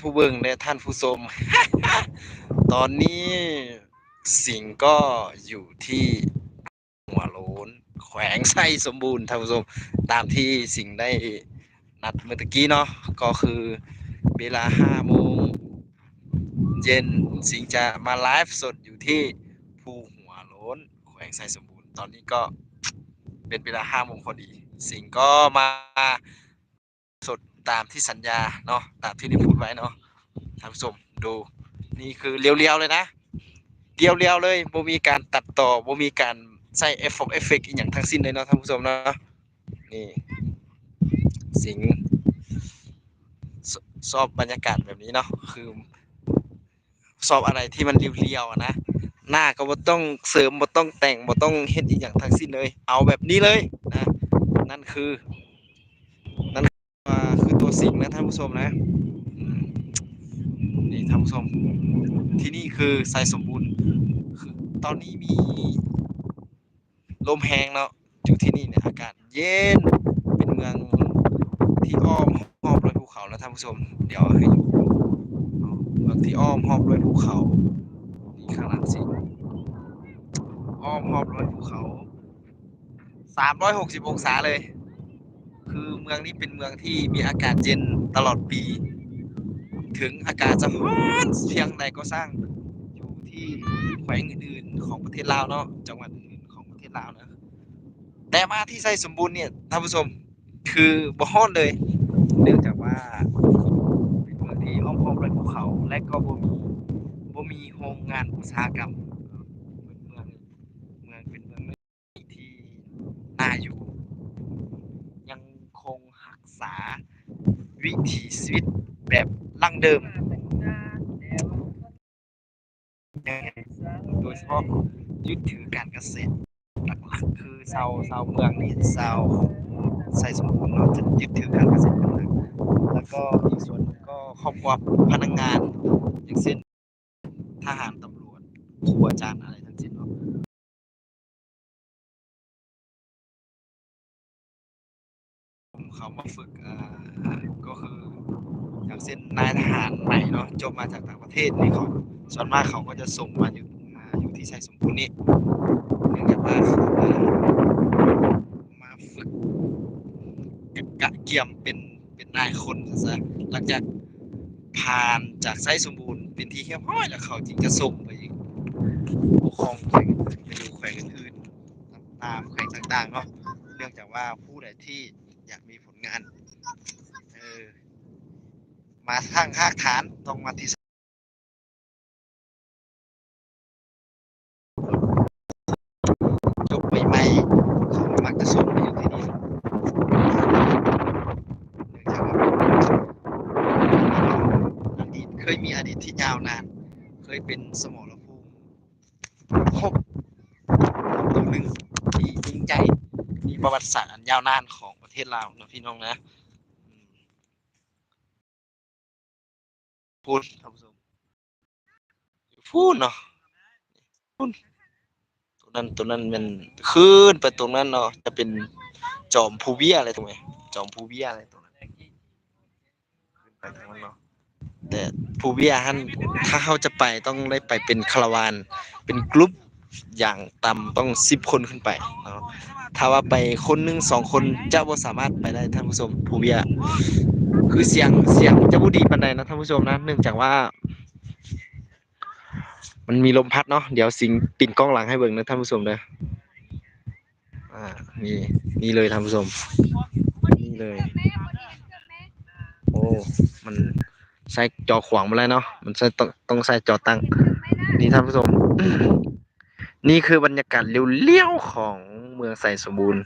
ผู้เบิ่งและท่านผู้ชม ตอนนี้สิงก็อยู่ที่หัวโลนแขวงไส้สมบูรณ์ท่านผู้ชม ตามที่สิงได้นัดเมื่อกี้เนาะก็คือเวลาห้าโมงเย็นสิงจะมาไลฟ์สดอยู่ที่ภูหัวโล้นแขวงไส้สมบูรณ์ ตอนนี้ก็เป็นเวลาห้าโมงพอดี สิงก็มา ตามที่สัญญาเนาะตามที่ได้พูดไว้เนาะท่านผู้ชมดูนี่คือเรียวๆเลยนะเรียวๆเลยบ่มีการตัดต่อบ่มีการใส่เอฟเฟกต์เอฟเฟกต์อย่างทั้งสิ้นเลยเนาะท่านผู้ชมเนาะนี่สิงชอบบรรยากาศแบบนี้เนาะคือชอบอะไรที่มันเรียวๆนะหน้าก็บ่ต้องเสริมบ่ต้องแต่งบ่ต้องเฮ็ดอีหยังทั้งสิ้นเลย เอาแบบนี้เลยนะนั่นคือ คือตัวสิงห์นะท่านผู้ชมนะนี่ท่านผู้ชม ที่นี่คือไซสมบูรณ์คือตอนนี้มี ลมแห้งเนาะอยู่ที่นี่เนี่ยอากาศเย็นเป็นเมืองที่อ้อมรอบด้วยภูเขาแล้วท่านผู้ชม เดี๋ยวให้ดูเมืองที่อ้อมรอบด้วยภูเขานี่ข้างหลังสิอ้อมรอบด้วยภูเขาสามร้อยหกสิบองศาเลย คือเมืองนี้เป็นเมืองที่มีอากาศเย็นตลอดปี ถึงอากาศจะร้อนเพียงใดก็สร้างอยู่ที่แขวงอื่นๆของประเทศลาวเนาะจังหวัดอื่นๆของประเทศลาวนะแต่มาที่ไซสมบูรณ์เนี่ยท่านผู้ชมคือบ่ฮ้อนเลย เนื่องจากว่าเป็นเมืองที่อ้อมรอบด้วยภูเขาและก็บ่มีบ่มีโรงงานอุตสาหกรรมเป็นเมืองเมืองเป็นเมืองที่น่าอยู่ ยังคงรักษา วิถีชีวิตแบบดั้งเดิม โดยเฉพาะยึดถือการเกษตรหลักๆคือชาวชาวเมืองนี่ชาวใส่สมบูรณ์เนาะจะยึดถือการเกษตรเป็นหลักแล้วก็อีกส่วนก็ครอบครัวพนักงานอย่างเช่นทหารตำรวจครูอาจารย์อะไรทั้งสิ้นเนาะเขามาฝึกอ่า อย่างเช่นนายทหารใหม่เนาะจบมาจากต่างประเทศนี่เขาส่วนมากเขาก็จะส่งมาอยู่มาอยู่ที่ไซสมบูรณ์นี่เนื่องจากว่าเขามามาฝึกกะเกียมเป็นเป็นนายคนซะหลังจากผ่านจากไซสมบูรณ์เป็นที่เรียบร้อยแล้วเขาจึงจะส่งไปปกครองแขวงไปดูแขวงอื่นๆตามแขวงต่างๆเนาะเนื่องจากว่าผู้ใดที่อยากมีผลงาน มาทางภาฐานต้องมาที่จบใหม่ๆเขามักจะส่งมาอยู่ที่นี่เนื่องจากว่าอดีตเคยมีอดีตที่ยาวนาน เคยเป็นสมรภูมิพบตรงหนึ่งที่ยิ่งใจมีประวัติศาสตร์อันยาวนานของประเทศลาวนะพี่น้องนะอืม พูดท่านผู้ชมพูดเนาะพูดตรงนั้นตรงนั้นมันขึ้นไปตรงนั้นเนาะจะเป็นจอมภูเวียอะไรตรงไหนจอมภูเวียอะไรตรงนั้นขึ้นไปตรงนั้นเนาะแต่ภูเวียฮันถ้าเขาจะไปต้องได้ไปเป็นคาราวานเป็นกลุ่มอย่างต่ำต้องสิบคนขึ้นไปเนาะถ้าว่าไปคนหนึ่งสองคนจะบ่สามารถไปได้ท่านผู้ชมภูเวีย คือเสียงเสียงจะบ่ดีปานใดนะท่านผู้ชมนะเนื่องจากว่า มันมีลมพัดเนาะเดี๋ยวสิงปิดกล้องหลังให้เบิ่งนะท่านผู้ชมเด้ออ่านี่นี่เลยท่านผู้ชมนี่เลย โอ้มันใส่จอขวางมาแล้วเนาะมันใส่ต้องต้องใส่จอตั้ง นี่ท่านผู้ชม นี่คือบรรยากาศเลี้ยวๆของเมืองไซสมบูรณ์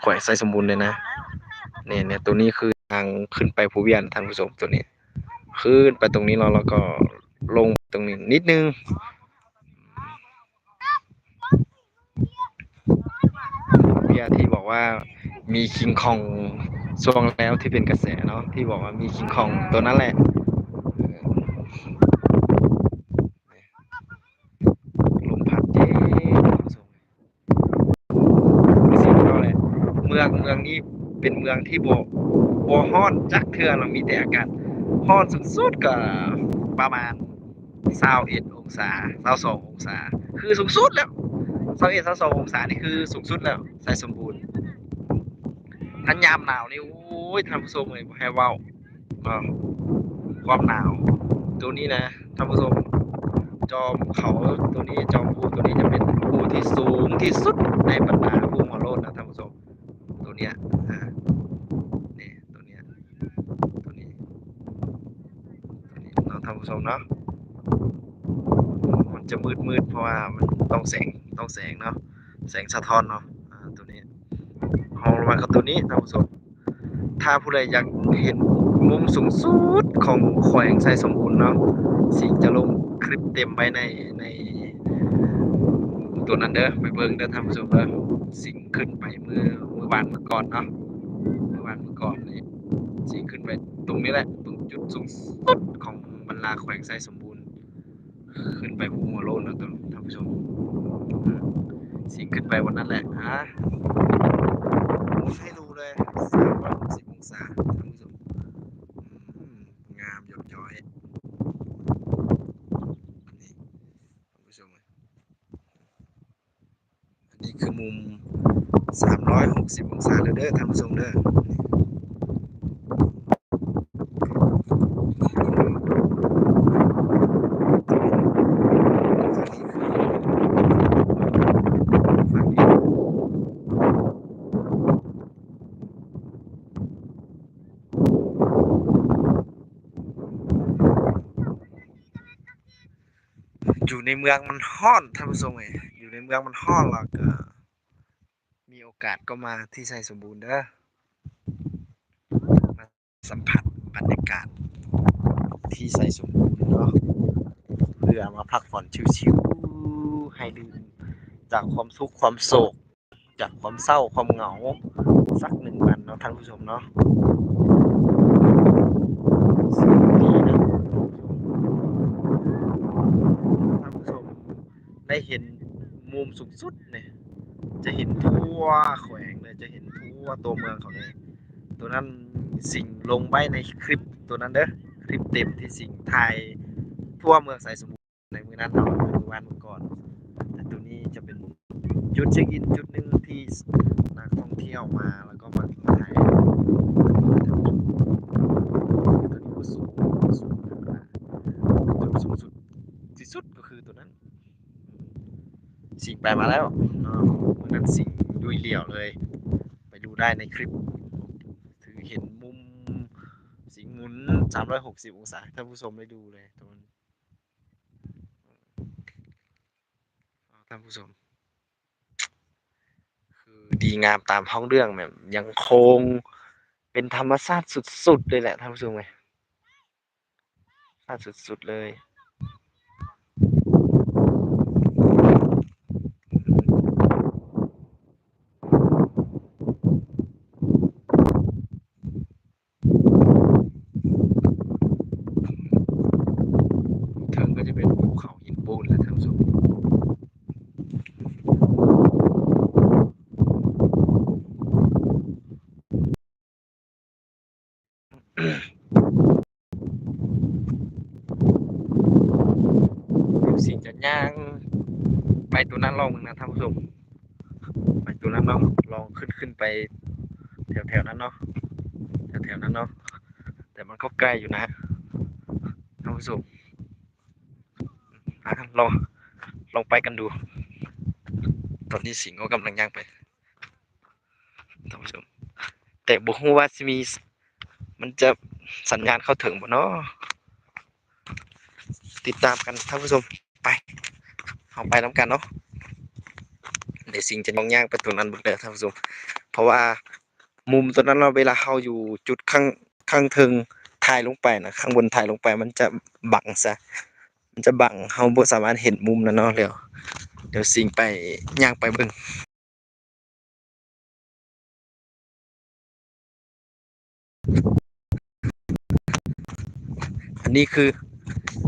แขวงไซสมบูรณ์เลยนะเนี่ยเนี่ยตัวนี้คือางขึ้นไปภูเวียนท่านผู้ชมตัวนี้ ขึ้นไปตรงนี้แล้วแล้วก็ลงตรงนี้นิดนึง เบียที่บอกว่ามีคิงคองช่วงแล้วที่เป็นกระแสเนาะที่บอกว่ามีคิงคองตัวนั้นแหละลมพัดเย้ท่านผู้ชมมีเมืองเมืองนี้เป็นเมืองที่โบโบฮ้อนจักเทือเรามีแต่อากาศฮ้อนสุดๆก็ประมาณ21องศา22องศา คือสูงสุดแล้ว21 22องศานี่คือสูงสุดแล้วใส่สมบูรณ์ถ้ายามหนาวนี่โอ้ยท่านผู้ชมเอ้ยบ่ให้ว้าความหนาว ตัวนี้นะท่านผู้ชมจอมเขาตัวนี้จอมภูตัวนี้จะเป็นภูที่สูงที่สุดในบรรดาภูหัวโลดนะท่านผู้ชมตัวเนี้ยอ่านี่ตัวเนี้ยตัวนี้ตัวนี้เนาะท่านผู้ช มเนาะมันจะมืดมืดๆเพราะว่ามันต้องแสงต้องแสงเนาะแสงสะท้อนเนาะตัวนี้เฮาระวังกับตัวนี้ท่านผู้ชมถ้าผู้ใดอยากเห็นมุมสูงสุดของแขวงไซสมบูรณ์เนาะสิจะลงคลิปเต็มไปในในตัวนั้นเด้อไปเบิ่งเด้อท่านผู้ชมเด้อสิงขึ้นไปเมื่อเมื่อวานเมื่อก่อนเนาะเมื่อวานเมื่อก่อนนี่สิงขึ้นไปตรงนี้แหละตรงจุดสูงสุด ของบรรลาแขวงไซสมบูรณ์ ขึ้นไปภูหัวโลนแล้วท่านผู้ชมสิงขึ้นไปวันนั้นแหละฮะให้ดูเลยสามร้อยหกสิบองศาท่านผู้ชมงามหยดย้อยนี่ท่านผู้ชมอันนี้คือมุม360องศาเลยเด้อท่านผู้ชมเด้อฝั่งนี้ อยู่ในเมืองมันฮ้อนท่านผู้ชมเอ้ยอยู่ในเมืองมันฮ้อนแล้วก็มีโอกาสก็มาที่ไซสมบูรณ์เด้อมาสัมผัสบรรยากาศ ที่ไซสมบูรณ์เนาะเพื่อมาพักผ่อนชิวๆให้ลืมจากความทุกข์ความโศก จากความเศร้าความเหงา สักหนึ่งวันเนาะท่านผู้ชมเนาะท่านผู้ชม ได้เห็นมุมสูงสุดเนี่ยจะเห็นทั่วแขวงเลยจะเห็นทั่วตัวเมืองเขาเลยตัวนั้นสิ่งลงไว้ในคลิปตัวนั้นเด้อคลิปเต็มที่สิ่งถ่ายทั่วเมืองสายสมบูรในมือนั้นเนาะมือวันเมื่อก่อนแต่ตัวนี้จะเป็นจุดเช็คอินจุดหนึ่งที่นักท่องเที่ยวมาแล้วก็มาถ่ายตัวนี้ก็สูงสูงธรรมดาจุดสูงสุดที่สุดก็คือตัวนั้น สิ่งไปมาแล้ววันนั้นสิ่งดุยเหลี่ยวเลย ไปดูได้ในคลิป ถือเห็นมุมสิงหมุน 360 องศาท่านผู้ชมได้ดูเลยตรงนั้นเอาท่านผู้ชม คือดีงามตามท้องเรื่องแบบยังคงเป็นธรรมชาติสุดๆเลยแหละท่านผู้ชมไงชาติสุดๆเลย เทิงก็จะเป็นภูเขาหินปูนแหละท่านผู้ชม สิ่งจะย่างไป ตัวนั้นลองนะท่านผู้ชมไปตัวนั้นลองลองขึ้นขึ้นไป แถวแถวๆนั้นเนาะแถวแถวๆนั้นเนาะแต่มันก็ใกล้อยู่นะท่านผู้ชมลองลองไปกันดู ตอนนี้สิงห์ก็กำลังย่างไปท่านผู้ชมแต่บุฮูว่าสิมี มันจะสัญญาณเข้าถึงบ่เนาะติดตามกันท่านผู้ชมไปเอาไปน้ำกันเนาะ เดี๋ยวสิงจะลองย่างไปตัวนั้นเบึกเด้อท่านผู้ชมเพราะว่ามุมตัวนั้นเราเวลาเราอยู่จุดข้างข้างเทิงถ่ายลงไปนะข้างบนถ่ายลงไปมันจะบังซะมันจะบังเราบ่สามารถเห็นมุมนั้นเนาะเดี๋ยวเดี๋ยวสิงไปย่างไปเบิ่งอันนี้คือ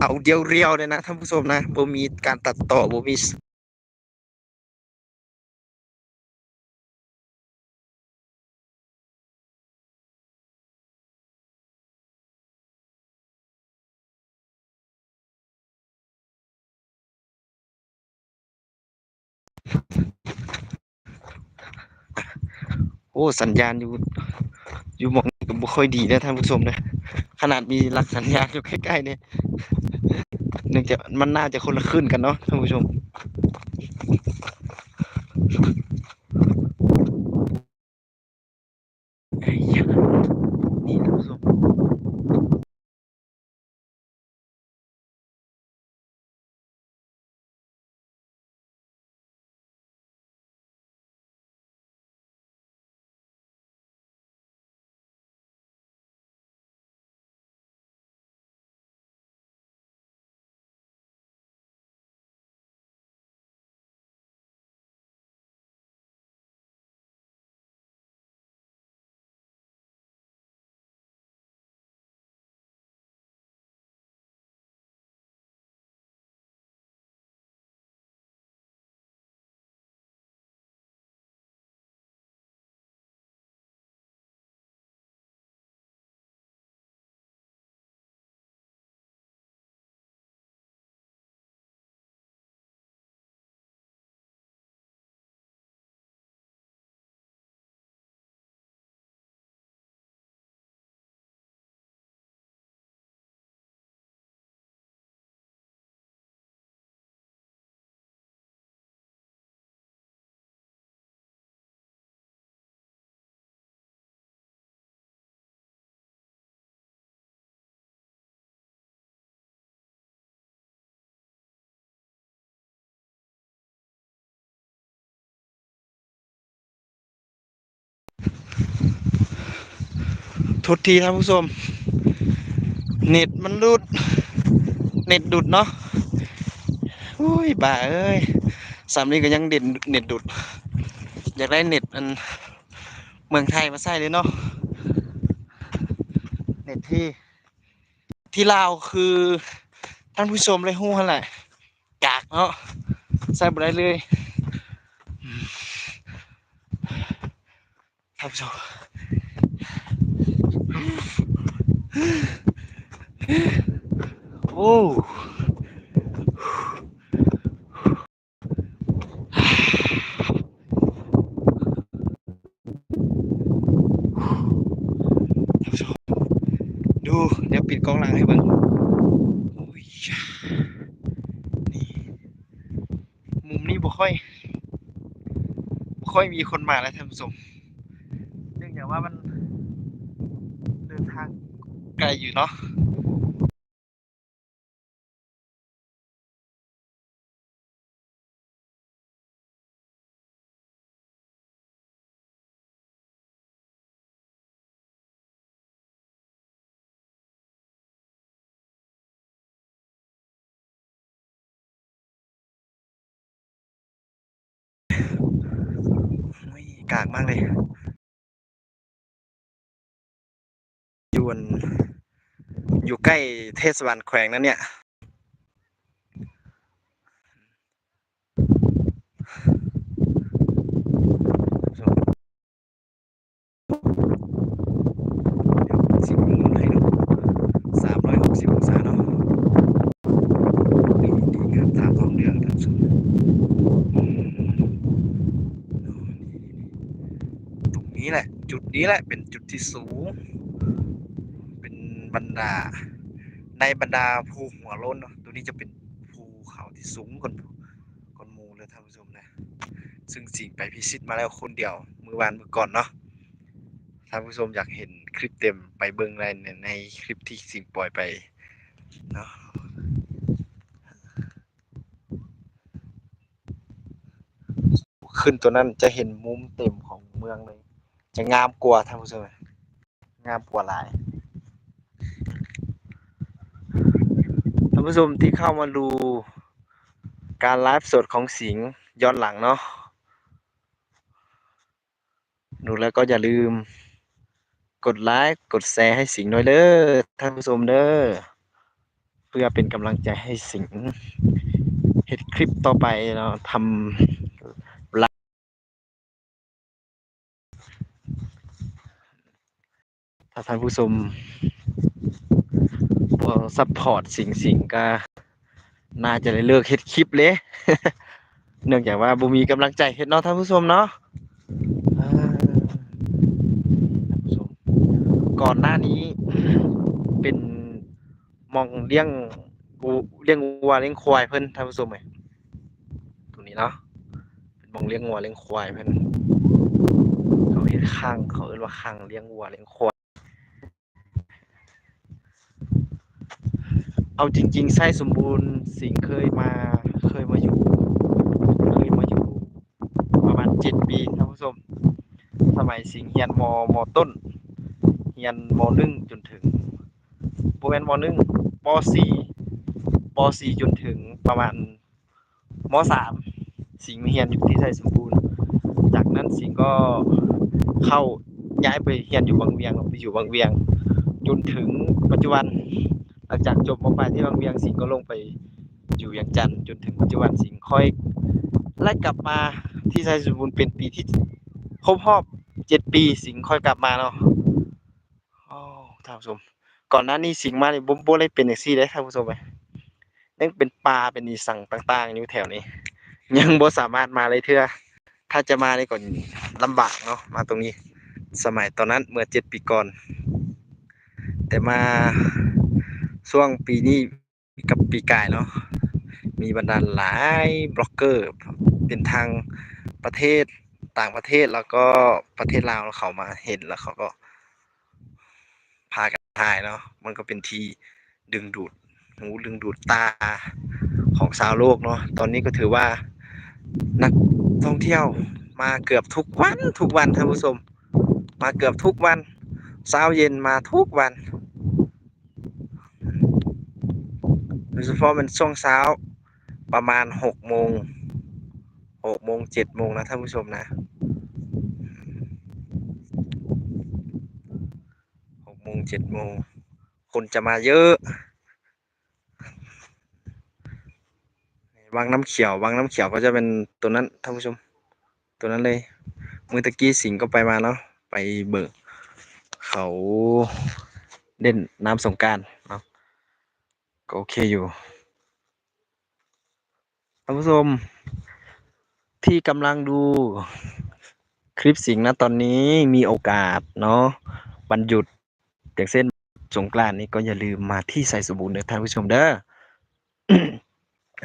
เอาเดียวเรียวเลยนะท่านผู้ชมนะบ่มีการตัดต่อบ่มี อ้สัญญาณอยู่ อยู่หมองก็บ่ค่อยดีนะท่านผู้ชมนะขนาดมีหลักสัญญาณอยู่ใกล้ๆเนี่ยเนื่องจากมันน่าจะคนละขึ้นกันเนาะท่านผู้ชม ทุกทีท่านผู้ชม เน็ตมันรุด เน็ตดุดเนาะอุ้ยบ่าเอ้ยสามนี้ก็ยังเด็ดเน็ตดุด อยากได้เน็ตอันเมืองไทยมาใส่เลยเนาะเน็ตที่ ที่ลาวคือท่านผู้ชมเลยหู้หั่นแหละกากเนาะใส่บ่ได้เลยท่านผู้ชม โอ้ดู เดี๋ยวปิดกล้องหลังให้เบิ่งโอ้ยนี่มุมนี้บ่ค่อยบ่ค่อยมีคนมาแล้วท่านผู้ชมเนื่องจากว่ามัน ไกลอยู่เนาะไม่กากมากเลยยู่บน อยู่ใกล้เทศบาลแขวงนั้นเนี่ย สิบมุมให้ดูสามร้อยหกสิบองศาเนาะนี่ดีงามตามท้องเรื่องท่านผู้ชมอืมตรงนี้แหละ จุดนี้แหละเป็นจุดที่สูง รรดา ในบรรดาภูหัวโล้นเนาะตัวนี้จะเป็นภูเขาที่สูงกว่าก่อนมูเลยท่านผู้ชมนะ ซึ่งสิ่งไปพิชิตมาแล้วคนเดียวมือวานมือก่อนเนาะท่านผู้ชมอยากเห็นคลิปเต็มไปเบิ่งในในคลิปที่สิ่งปล่อยไปเนาะขึ้นตัวนั้นจะเห็นมุมเต็มของเมืองเลย จะงามกว่าท่านผู้ชมงามกว่าหลายานผู้ชมที่เข้ามาดูการไลฟ์สดของสิงห์ย้อนหลังเนาะดูแล้วก็อย่าลืม กดไลค์กดแชร์ให้สิงห์หน่อยเด้อท่านผู้ชมเด้อเพื่อเป็นกำลังใจให้สิงห์เฮ็ดคลิปต่อไปเนาะทำไลฟ์ถ้าท่านผู้ชม ซัพพอร์ตสิงสิงก็ น่าจะได้เลิกเฮ็ดคลิปเลย เนื่องจากว่าบ่มีกำลังใจเฮ็ดเนาะท่านผู้ชมเนาะก่อนหน้านี้เป็นมองเลี้ยงวัวเลี้ยงวัวเลี้ยงควายเพิ่นท่านผู้ชมเอ้ยตรงนี้เนาะเป็นมองเลี้ยงวัวเลี้ยงควายเพิ่นเขาเฮ็ดข้างเขาเอิ้นว่าข้างเลี้ยงวัวเลี้ยงควาย เอาจริง ๆ ไส้สมบูรณ์สิงเคยมาเคยมาอยู่ เคยมาอยู่ ประมาณเจ็ดปีท่านผู้ชมสมัยสิงเฮียนมมต้นเฮียนมหนึ่งจนถึงโบแมนมหนึ่งปสี่ปสี่จนถึงประมาณมสามสิงเฮียนอยู่ที่ไส้สมบูรณ์ จากนั้นสิงก็เข้าย้ายไปเฮียนอยู่บางเวียงไปอยู่บางเวียง จนถึงปัจจุบัน หลังจากจบมปลายที่บางเวียงสิงห์ก็ลงไปอยู่เวียงจันทร์จนถึงปัจจุบันสิงห์ค่อยไล่กลับมาที่ไซสมบูรณ์เป็นปีที่ครบรอบเจ็ดปีสิงห์ค่อยกลับมาเนาะโอ้ท่านผู้ชมก่อนหน้านี้สิงห์มาเนี่ยบ่บ่ได้เป็นจังซี่เด้ท่านผู้ชมเอ้ยยังเป็นป่าเป็นอีสังต่างๆอยู่แถวนี้ ยังบ่สามารถมาเลยเทื่อถ้าจะมานี่ก็ลำบากเนาะมาตรงนี้ สมัยตอนนั้นเมื่อเจ็ดปีก่อน แต่มา ช่วงปีนี้กับปีกายเนาะมีบรรดาหลายบล็อกเกอร์ เป็นทางประเทศต่างประเทศแล้วก็ประเทศลาวเขามาเห็นแล้วเขาก็พากันถ่ายเนาะมันก็เป็นที่ดึงดูดหูดึงดูดตาของชาวโลกเนาะตอนนี้ก็ถือว่านักท่องเที่ยวมาเกือบทุกวันทุกวันท่านผู้ชม มาเกือบทุกวันเช้าเย็นมาทุกวัน โดยเฉพาะมันช่วงเช้าประมาณหกโมงหกโมงเจ็ดโมงนะท่านผู้ชมนะหกโมงเจ็ดโมงคนจะมาเยอะวังน้ำเขียววังน้ำเขียวก็จะเป็นตัวนั้นท่านผู้ชม ตัวนั้นเลยมือตะกี้สิงก็ไปมาเนาะไปเบิกเขาเล่นน้ำสงการเนาะ ก็โอเคอยู่ท่านผู้ชมที่กำลังดูคลิปสิงห์นะตอนนี้มีโอกาสเนาะวันหยุดอย่างเช่นสงกรานต์นี้ก็อย่าลืมมาที่ไซสมบูรณ์เด้อท่านผู้ชมเด้อ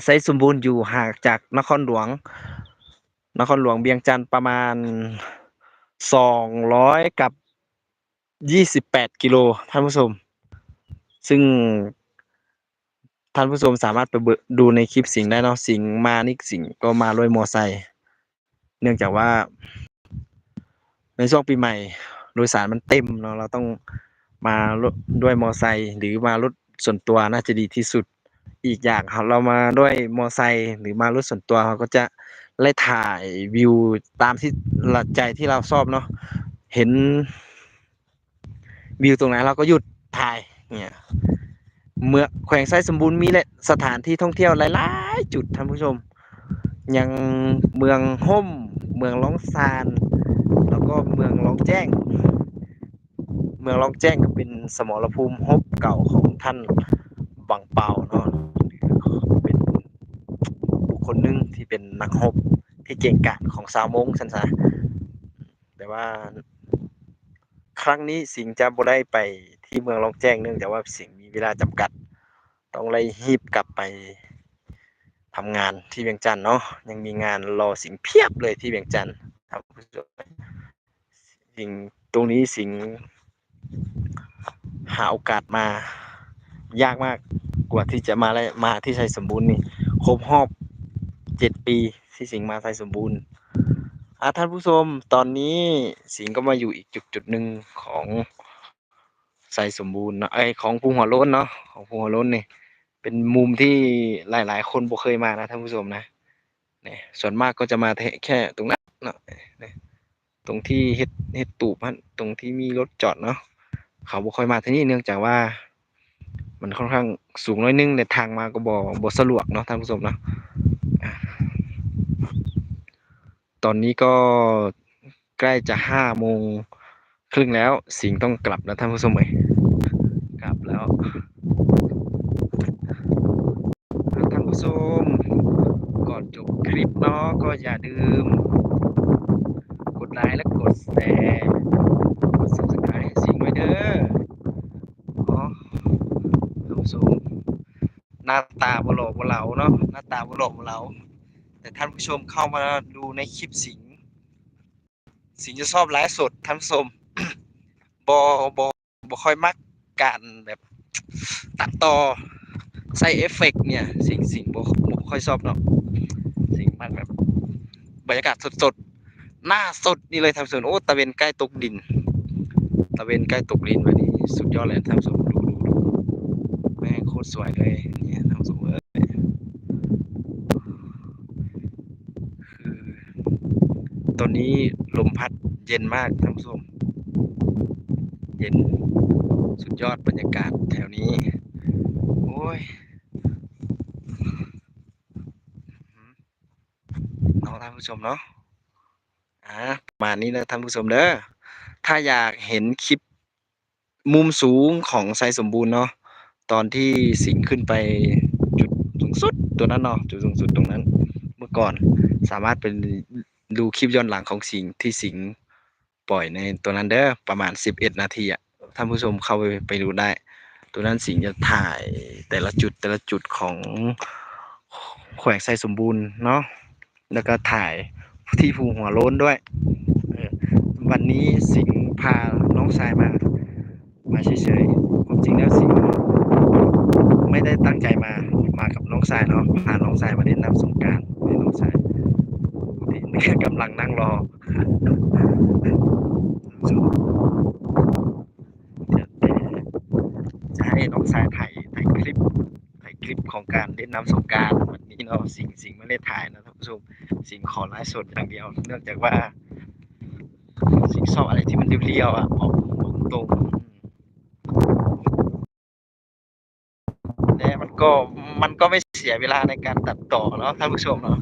ไซสมบูรณ์อยู่ห่างจากนครหลวง นครหลวงเบียงจันทร์ประมาณสองร้อยกับยี่สิบแปดกิโลท่านผู้ชม ซึ่ง ท่านผู้ชมสามารถไปเบรดูในคลิปสิงได้เนาะสิงมานี่สิงก็มาด้วยมอไซค์เนื่องจากว่า ในช่วงปีใหม่โดยสารมันเต็มเนาะเราต้องมาด้วยมอไซค์หรือมารถส่วนตัวน่าจะดีที่สุดอีกอย่างครับเรามาด้วยมอไซค์หรือมารถส่วนตัวเราก็จะไล่ถ่ายวิวตามที่เราใจที่เราชอบเนาะเห็นวิวตรงไหนเราก็หยุดถ่ายเนี่ย เมื่อแขวงไซสมบูรณ์มีและสถานที่ท่องเที่ยวหลายๆ จุดท่านผู้ชม ยังเมืองห่ม เมืองล่องซาน แล้วก็เมืองล่องแจ้ง เมืองล่องแจ้งก็เป็นสมรภูมิฮบเก่าของท่านบังเปาเนาะเป็นบุคคลหนึ่งที่เป็นนักฮบที่เก่งกาจของสาวมงสันซะแต่ว่าครั้งนี้สิงห์จะบ่ได้ไปที่เมืองล่องแจ้งเนื่องจากว่าสิงห์ เวลาจำกัด ต้องไล่ฮีบกลับไปทำงานที่เวียงจันทน์เนาะยังมีงานรอสิงเพียบเลยที่เวียงจันทน์ครับผู้ชมสิงตรงนี้สิงหาโอกาสมายากมากกว่าที่จะมาและมาที่ไทยสมบูรณ์นี่ครบรอบเจ็ดปีที่สิงมาไทยสมบูรณ์อาท่านผู้ชมตอนนี้สิงก็มาอยู่อีกจุดจุดหนึ่งของ ไซสมบูรณ์เนาะไอของภูหัวโล้นเนาะของภูหัวโล้นนี่เป็นมุมที่หลาย ๆ คนบ่เคยมานะท่านผู้ชมนะเนี่ยส่วนมากก็จะมาแค่แค่ตรงนั้นเนาะเนี่ยตรงที่เฮ็ดเฮ็ดตูบฮะตรงที่มีรถจอดเนาะเขาบ่ค่อยมาที่นี่เนื่องจากว่า มันค่อนข้างสูงน้อยนึงในทางมาก็บ่บ่สะดวกเนาะท่านผู้ชมเนาะตอนนี้ก็ใกล้จะห้าโมง ครึ่งแล้วสิงต้องกลับแล้วท่านผู้ชมเอยกลับแล้วท่านผู้ชมก่อนจบคลิปเนาะก็อย่าลืมกดไลค์และกดแชร์กด subscribe สิงไว้เด้อท่านผู้ชมหน้าตาบลอบเหลาเนาะหน้าตาบลอบเหลาแต่ท่านผู้ชมเข้ามาดูในคลิปสิงสิงจะชอบไลฟ์สดท่านผู้ชม บอบอบอค่อยมักการแบบตัดต่อใส่เอฟเฟกต์เนี่ย สิ่งสิ่งบอบค่อยชอบเนาะสิ่งมักแบบบรรยากาศสดๆ หน้าสดนี่เลยท่านโอ้ตะเวนใกล้ตกดิน ตะเวนใกล้ตกดินแบบนี้สุดยอดเลยท่านดูดูดูแม่งโคตรสวยเลยเนี่ยท่านเอ้ยคือตอนนี้ลมพัดเย็นมากท่าน ย็นสุดยอดบรรยากาศแถวนี้ โอ้ยน้องท่านผู้ชมเนาะอ่าประมาณนี้นะท่านผู้ชมเด้อถ้าอยากเห็นคลิปมุมสูงของไซสมบูรณ์เนาะตอนที่สิงขึ้นไปจุดสูงสุดตัวนั้นเนาะจุดสูงสุดตรงนั้น เมื่อก่อนสามารถเป็นดูคลิปย้อนหลังของสิงที่สิง ปล่อยในตัวนั้นเด้อประมาณ 11 นาทีอะท่านผู้ชมเข้าไปไปดูได้ ตัวนั้นสิงจะถ่ายแต่ละจุดแต่ละจุดของแขวงไซสมบูรณ์เนาะแล้วก็ถ่ายที่ภูหัวโล้นด้วย วันนี้สิงพาน้องชายมา มาเฉยๆความจริงแล้วสิงไม่ได้ตั้งใจมามากับน้องชายเนาะพาน้องชายมาเล่นน้ำสงการเล่นน้องชายนี่กำลังนั่งรอ เดี๋ยวจะให้น้องชายถ่ายถ่ายคลิปถ่ายคลิปของการเล่นน้ำสงการวันนี้เนาะสิงสิงไม่ได้ถ่ายนะท่านผู้ชมสิงขอไลฟ์สดอย่างเดียว เนื่องจากว่า สิงชอบอะไรที่มันเรียวๆอะออกตรงๆแต่มันก็มันก็ไม่เสียเวลาในการตัดต่อเนาะท่านผู้ชมเนาะ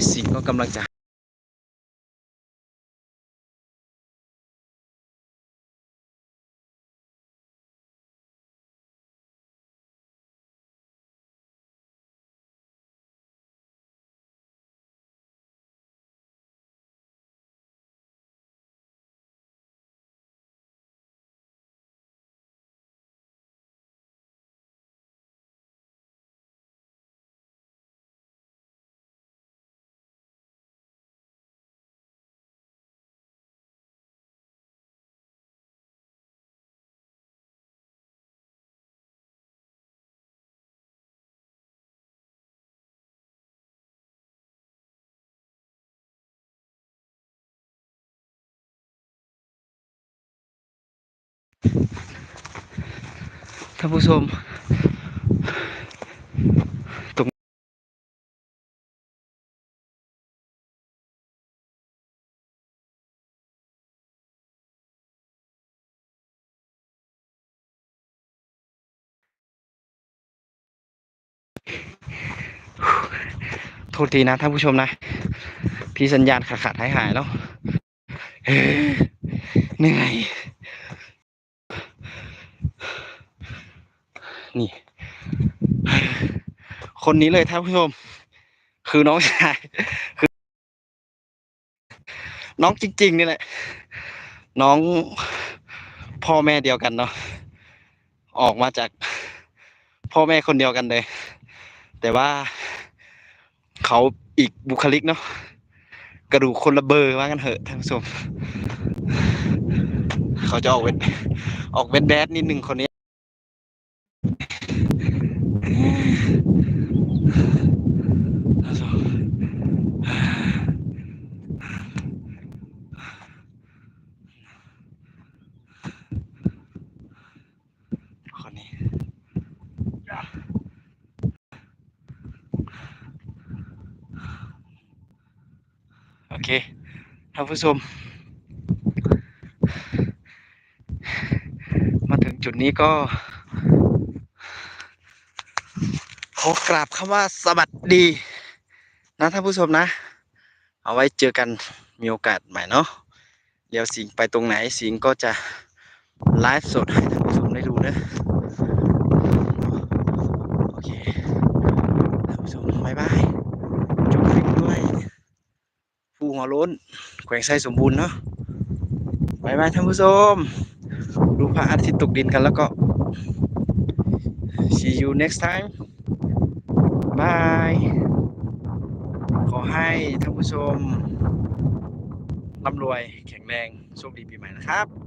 ตอนนี้สิงก็กำลังจะ ท่านผู้ชม ตรงโทษทีนะท่านผู้ชมนะ พี่สัญญาณขาดขาดหายหายๆเนาะเฮ้ยเหนื่อย นี่ คนนี้เลยท่านผู้ชม คือน้องชายคือ น้องจริง ๆ นี่แหละ น้องพ่อแม่เดียวกันเนาะออกมาจากพ่อแม่คนเดียวกันเลย แต่ว่าเขาอีกบุคลิกเนาะกระดูกคนละเบอร์ว่ากันเถอะท่านผู้ชม เขาจะออกเวทออกเวทแบดนิดหนึ่งคนนี้นี้ โอเค ท่านผู้ชม มาถึงจุดนี้ก็ ขอกราบคำว่าสวัสดี นะท่านผู้ชมนะ เอาไว้เจอกันมีโอกาสใหม่เนาะเดี๋ยวสิงไปตรงไหนสิงก็จะไลฟ์สดให้ท่านผู้ชมได้ดูนะโอเคท่านผู้ชมบายบายจบคลิปด้วยผู้ หัวโล้นแขวงไส้สมบูรณ์เนาะบายบายท่านผู้ชมดูพระอาทิตย์ตกดินกันแล้วก็ see you next time bye ขอให้ท่านผู้ชมร่ำรวยแข็งแรงโชคดีปีใหม่นะครับ